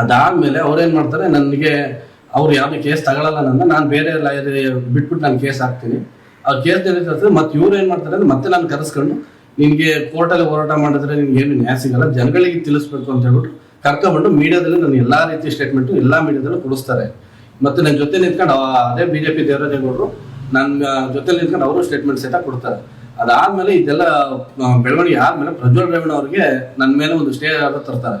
ಅದಾದ್ಮೇಲೆ ಅವ್ರೇನ್ ಮಾಡ್ತಾರೆ, ನನಗೆ ಅವ್ರು ಯಾವ್ದು ಕೇಸ್ ತಗೊಳಲ್ಲ ನನ್ನ, ನಾನು ಬೇರೆ ಲಾಯರ್ ಬಿಟ್ಬಿಟ್ಟು ನಾನು ಕೇಸ್ ಹಾಕ್ತೀನಿ. ಆ ಕೇಸ್ ನಡೀತದೆ ಮತ್ತೆ ಇವ್ರು ಏನ್ ಮಾಡ್ತಾರೆ ಅಂದ್ರೆ ಮತ್ತೆ ನಾನು ಕರೆಸ್ಕೊಂಡು ನಿನ್ಗೆ ಕೋರ್ಟಲ್ಲಿ ಹೋರಾಟ ಮಾಡಿದ್ರೆ ನಿನ್ಗೆ ಏನು ನ್ಯಾಯ ಸಿಗಲ್ಲ, ಜನಗಳಿಗೆ ತಿಳಿಸ್ಬೇಕು ಅಂತ ಹೇಳ್ಬಿಟ್ಟು ಕರ್ಕೊಂಡು ಮೀಡಿಯಾದಲ್ಲಿ ನಾನು ಎಲ್ಲಾ ರೀತಿ ಸ್ಟೇಟ್ಮೆಂಟ್ ಎಲ್ಲಾ ಮೀಡಿಯಾದಲ್ಲೂ ಕೊಡಿಸ್ತಾರೆ. ಮತ್ತೆ ನನ್ನ ಜೊತೆ ನಿಂತ್ಕೊಂಡು ಅದೇ ಬಿಜೆಪಿ ದೇವರಾಜೇಗೌಡರು ನನ್ನ ಜೊತೆ ನಿಂತ್ಕೊಂಡು ಅವರು ಸ್ಟೇಟ್ಮೆಂಟ್ ಸಹಿತ ಕೊಡ್ತಾರೆ. ಅದಾದ್ಮೇಲೆ ಇದೆಲ್ಲ ಬೆಳವಣಿಗೆ ಆದ್ಮೇಲೆ ಪ್ರಜ್ವಲ್ ರೇವಣ್ಣ ಅವ್ರಿಗೆ ನನ್ನ ಮೇಲೆ ಒಂದು ಸ್ಟೇ ಆರ್ಡರ್ ತರ್ತಾರೆ.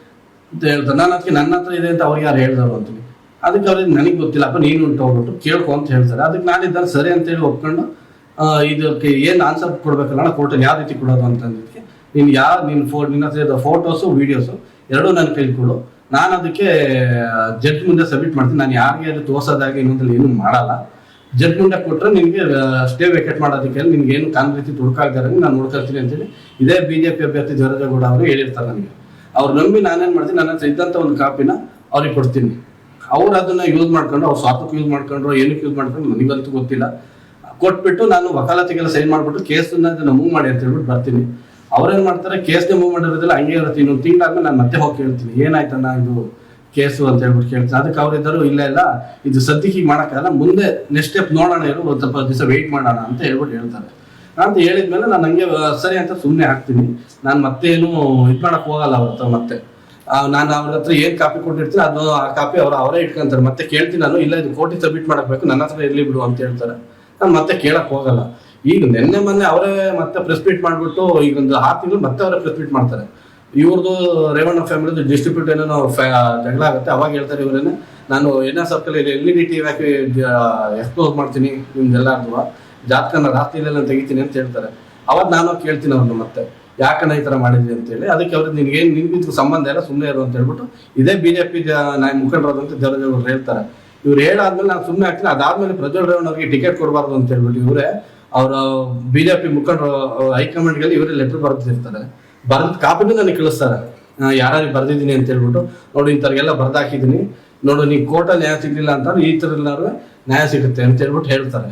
ಅಂತ ಹೇಳ್ತಾರೆ ನಾನು ಅದಕ್ಕೆ ನನ್ನ ಹತ್ರ ಇದೆ ಅಂತ ಅವ್ರಿಗೆ ಯಾರು ಹೇಳ್ದವ್ರು ಅಂತೀನಿ ಅದಕ್ಕೆ ಅವ್ರಿಗೆ ನನಗೆ ಗೊತ್ತಿಲ್ಲ. ಅಪ್ಪ, ನೀನು ಉಂಟು ಹೋಗ್ಬಿಟ್ಟು ಕೇಳ್ಕೊ ಅಂತ ಹೇಳ್ತಾರೆ. ಅದಕ್ಕೆ ನಾನಿದ್ದಾರೆ, ಸರಿ ಅಂತೇಳಿ ಒಪ್ಕೊಂಡು ಇದಕ್ಕೆ ಏನು ಆನ್ಸರ್ ಕೊಡ್ಬೇಕಲ್ಲ ಕೋರ್ಟಲ್ಲಿ ಯಾವ ರೀತಿ ಕೊಡೋದು ಅಂತಂದಿದ್ದಕ್ಕೆ ನೀನು ಯಾವ ನಿನ್ನ ಫೋ ನಿನ್ನ ಹತ್ರ ಫೋಟೋಸು ವೀಡಿಯೋಸು ಎರಡೂ ನನ್ನ ಕೈಲಿ ಕೊಡು. ನಾನು ಅದಕ್ಕೆ ಜಡ್ಜ್ ಮುಂದೆ ಸಬ್ಮಿಟ್ ಮಾಡ್ತೀನಿ. ನಾನು ಯಾರಿಗೆ ಅದು ತೋರ್ಸೋದಾಗಿ ಇನ್ನೊಂದಲ್ಲಿ ಏನು ಮಾಡಲ್ಲ. ಜಡ್ಜ್ ಮುಂದೆ ಕೊಟ್ಟರೆ ನಿನಗೆ ಸ್ಟೇ ವೇಕೆಟ್ ಮಾಡೋದಕ್ಕೆ ನಿಮ್ಗೆ ಏನು ಕಾನ್ ರೀತಿ ತುಡುಕಾಗ್ದಾರೆ ನಾನು ನೋಡ್ಕೊಳ್ತೀನಿ ಅಂತೇಳಿ ಇದೇ ಬಿ ಜೆ ಪಿ ಅಭ್ಯರ್ಥಿ ಜವರಾಜಗೌಡ ಅವರು ಹೇಳಿರ್ತಾರೆ ನನಗೆ. ಅವ್ರು ನಂಬಿ ನಾನೇನ್ ಮಾಡ್ತೀನಿ, ನನ್ನ ಹತ್ರ ಇದ್ದಂಥ ಒಂದು ಕಾಪಿನ ಅವ್ರಿಗೆ ಕೊಡ್ತೀನಿ. ಅವ್ರು ಅದನ್ನ ಯೂಸ್ ಮಾಡ್ಕೊಂಡು ಅವ್ರು ಸ್ವಾರ್ಥಕ್ಕೆ ಯೂಸ್ ಮಾಡ್ಕೊಂಡ್ರು, ಏನಕ್ಕೆ ಯೂಸ್ ಮಾಡ್ಕೊಂಡು ನನಗಂತೂ ಗೊತ್ತಿಲ್ಲ. ಕೊಟ್ಬಿಟ್ಟು ನಾನು ವಕಾಲತಿಗೆಲ್ಲ ಸೈನ್ ಮಾಡ್ಬಿಟ್ಟು ಕೇಸನ್ನ ಅದನ್ನ ಮೂವ್ ಮಾಡಿ ಅಂತ ಹೇಳ್ಬಿಟ್ಟು ಬರ್ತೀನಿ. ಅವ್ರೇನ್ ಮಾಡ್ತಾರೆ, ಕೇಸ್ನೇ ಮೂವ್ ಮಾಡಿರೋದಿಲ್ಲ ಹಂಗೆ ಇರುತ್ತೆ. ಇನ್ನೊಂದು ತಿಂಗಳಾದ್ಮೇಲೆ ನಾನು ಮತ್ತೆ ಹೋಗಿ ಕೇಳ್ತೀನಿ. ಏನಾಯ್ತಣ್ಣ ಇದು ಕೇಸು ಅಂತ ಹೇಳ್ಬಿಟ್ಟು ಕೇಳ್ತೀನಿ. ಅದಕ್ಕೆ ಅವ್ರಿದ್ದರು ಇಲ್ಲ ಇಲ್ಲ, ಇದು ಸದ್ಯಕ್ಕೆ ಈಗ ಮಾಡೋಕ್ಕಾಗಲ್ಲ. ಮುಂದೆ ನೆಕ್ಸ್ಟ್ ಸ್ಟೆಪ್ ನೋಡೋಣ ಇರು ಸ್ವಲ್ಪ ದಿವಸ ವೆಯ್ಟ್ ಮಾಡೋಣ ಅಂತ ಹೇಳ್ಬಿಟ್ಟು ಹೇಳ್ತಾರೆ. ಅಂತ ಹೇಳಿದ್ಮೇಲೆ ನಾನು ಹಂಗೆ ಸರಿ ಅಂತ ಸುಮ್ಮನೆ ಹಾಕ್ತೀನಿ. ನಾನು ಮತ್ತೇನು ಇದು ಮಾಡಕ್ ಹೋಗಲ್ಲ ಅವ್ರ ಹತ್ರ ಮತ್ತೆ ನಾನು ಅವ್ರ ಹತ್ರ ಏನ್ ಕಾಪಿ ಕೊಟ್ಟಿರ್ತೀನಿ, ಅದು ಆ ಕಾಪಿ ಅವ್ರು ಅವರೇ ಇಟ್ಕೊಂತಾರೆ. ಮತ್ತೆ ಕೇಳ್ತೀನಿ ನಾನು, ಇಲ್ಲ ಇದು ಕೋಟಿ ಸಬ್ಮಿಟ್ ಮಾಡಬೇಕು ನನ್ನ ಹತ್ರ ಇರ್ಲಿ ಬಿಡು ಅಂತ ಹೇಳ್ತಾರೆ. ನಾನು ಮತ್ತೆ ಕೇಳಕ್ ಹೋಗಲ್ಲ. ಈಗ ನಿನ್ನೆ ಮೊನ್ನೆ ಅವರೇ ಮತ್ತೆ ಪ್ರೆಸ್ ಮೀಟ್ ಮಾಡ್ಬಿಟ್ಟು, ಈಗ ಒಂದು ಆರು ತಿಂಗಳು ಮತ್ತೆ ಅವರೇ ಪ್ರೆಸ್ ಮೀಟ್ ಮಾಡ್ತಾರೆ. ಇವ್ರದ್ದು ರೇವಣ್ಣ ಫ್ಯಾಮಿಲಿದು ಡಿಸ್ಟ್ರಿಬ್ಯೂಟ್ ಏನೋ ಜಗಳ ಆಗುತ್ತೆ, ಅವಾಗ ಹೇಳ್ತಾರೆ ಇವರೇನೆ, ನಾನು N S circle L E D T ಹಾಕಿ ಎಕ್ಸ್ಪೋಸ್ ಮಾಡ್ತೀನಿ ನಿಮ್ದೆಲ್ಲರದು ಜಾತಕನ ರಾತ್ರಿಯಲ್ಲೆಲ್ಲ ತೆಗಿತೀನಿ ಅಂತ ಹೇಳ್ತಾರೆ. ಅವಾಗ ನಾನು ಕೇಳ್ತೀನಿ ಅವ್ರನ್ನ ಮತ್ತೆ ಯಾಕನ ಈ ತರ ಮಾಡಿದ್ವಿ ಅಂತೇಳಿ ಅದಕ್ಕೆ ಅವ್ರಿಗೆ ನಿನ್ಗೇನು ನಿನ್ಗಿದ್ಕು ಸಂಬಂಧ ಇಲ್ಲ ಸುಮ್ಮನೆ ಇರು ಅಂತ ಹೇಳ್ಬಿಟ್ಟು ಇದೇ ಬಿಜೆಪಿ ನಾಯಿ ಮುಖಂಡರಾದಂತ ದೇವರಾಜ್ ಅವರು ಹೇಳ್ತಾರೆ. ಇವ್ರು ಹೇಳಾದ್ಮೇಲೆ ನಾನು ಸುಮ್ಮನೆ ಆಗ್ತೀನಿ. ಅದಾದ್ಮೇಲೆ ಪ್ರಜ್ವಲ್ ರೇವಣ್ಣ ಅವ್ರಿಗೆ ಟಿಕೆಟ್ ಕೊಡಬಾರ್ದು ಅಂತ ಹೇಳ್ಬಿಟ್ಟು ಇವರೇ, ಅವರ ಬಿಜೆಪಿ ಮುಖಂಡರು ಹೈಕಮಾಂಡ್ಗೆ ಇವರೇ ಲೆಟರ್ ಬರೆದಿರ್ತಾರೆ. ಬರೆದ, ಕಾಪಿನೂ ನನಗೆ ಕಳಿಸ್ತಾರೆ. ಯಾರು ಬರೆದಿದ್ದೀನಿ ಅಂತ ಹೇಳ್ಬಿಟ್ಟು, ನೋಡಿ ಇಂಥವ್ರಿಗೆಲ್ಲ ಬರ್ದಾಕಿದ್ದೀನಿ. ನೋಡು ನೀ ಕೋರ್ಟಲ್ಲಿ ನ್ಯಾಯ ಸಿಗ್ಲಿಲ್ಲ ಅಂತ ಈ ಥರ ನ್ಯಾಯ ಸಿಗುತ್ತೆ ಅಂತ ಹೇಳ್ಬಿಟ್ಟು ಹೇಳ್ತಾರೆ.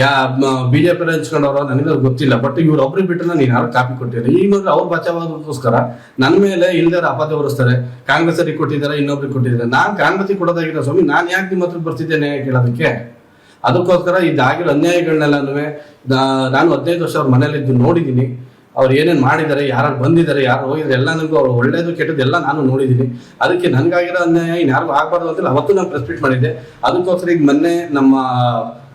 ಯಾ ಬಿಜೆಪಿ ಹಂಚ್ಕೊಂಡವ್ರ ನನಗೆ ಗೊತ್ತಿಲ್ಲ. ಬಟ್ ಇವ್ರು ಒಬ್ರಿಗೆ ಬಿಟ್ಟರೆ ನೀನು ಯಾರು ಕಾಪಿ ಕೊಟ್ಟಿಲ್ಲ. ಈಗ ಅವ್ರು ಬಚಾವಾದಕ್ಕೋಸ್ಕರ ನನ್ನ ಮೇಲೆ ಇಲ್ದಾರ ಅಪವಾದ ಹೊರಿಸ್ತಾರೆ. ಕಾಂಗ್ರೆಸ್ ಅವ್ರಿಗೆ ಕೊಟ್ಟಿದ್ದಾರೆ, ಇನ್ನೊಬ್ರಿಗೆ ಕೊಟ್ಟಿದ್ದಾರೆ. ನಾನು ಕಾಂಗ್ರೆಸ್ಗೆ ಕೊಡೋದಾಗಿರೋ ಸ್ವಾಮಿ, ನಾನು ಯಾಕೆ ನಿಮ್ಮ ಹತ್ರ ಬರ್ತಿದ್ದೇನೆ ಕೇಳೋದಕ್ಕೆ? ಅದಕ್ಕೋಸ್ಕರ ಇದಾಗಿರೋ ಅನ್ಯಾಯಗಳನ್ನೆಲ್ಲನೂ ನಾನು ಹದಿನೈದು ವರ್ಷ ಅವ್ರ ಮನೇಲಿದ್ದು ನೋಡಿದ್ದೀನಿ. ಅವ್ರು ಏನೇನು ಮಾಡಿದ್ದಾರೆ ಯಾರು ಬಂದಿದ್ದಾರೆ, ಯಾರು ಹೋಗಿದ್ದಾರೆ ಎಲ್ಲ ನನಗೂ ಅವ್ರು ಒಳ್ಳೇದು ಕೆಟ್ಟದ್ದು ಎಲ್ಲ ನಾನು ನೋಡಿದ್ದೀನಿ. ಅದಕ್ಕೆ ನನಗಾಗಿರೋ ಅನ್ಯಾಯ ಇನ್ಯಾರಿಗೂ ಆಗಬಾರ್ದು ಅಂತ ಅವತ್ತು ನಾನು ಪ್ರೆಸ್ಪೀಟ್ ಮಾಡಿದ್ದೆ. ಅದಕ್ಕೋಸ್ಕರ ಈಗ ಮೊನ್ನೆ ನಮ್ಮ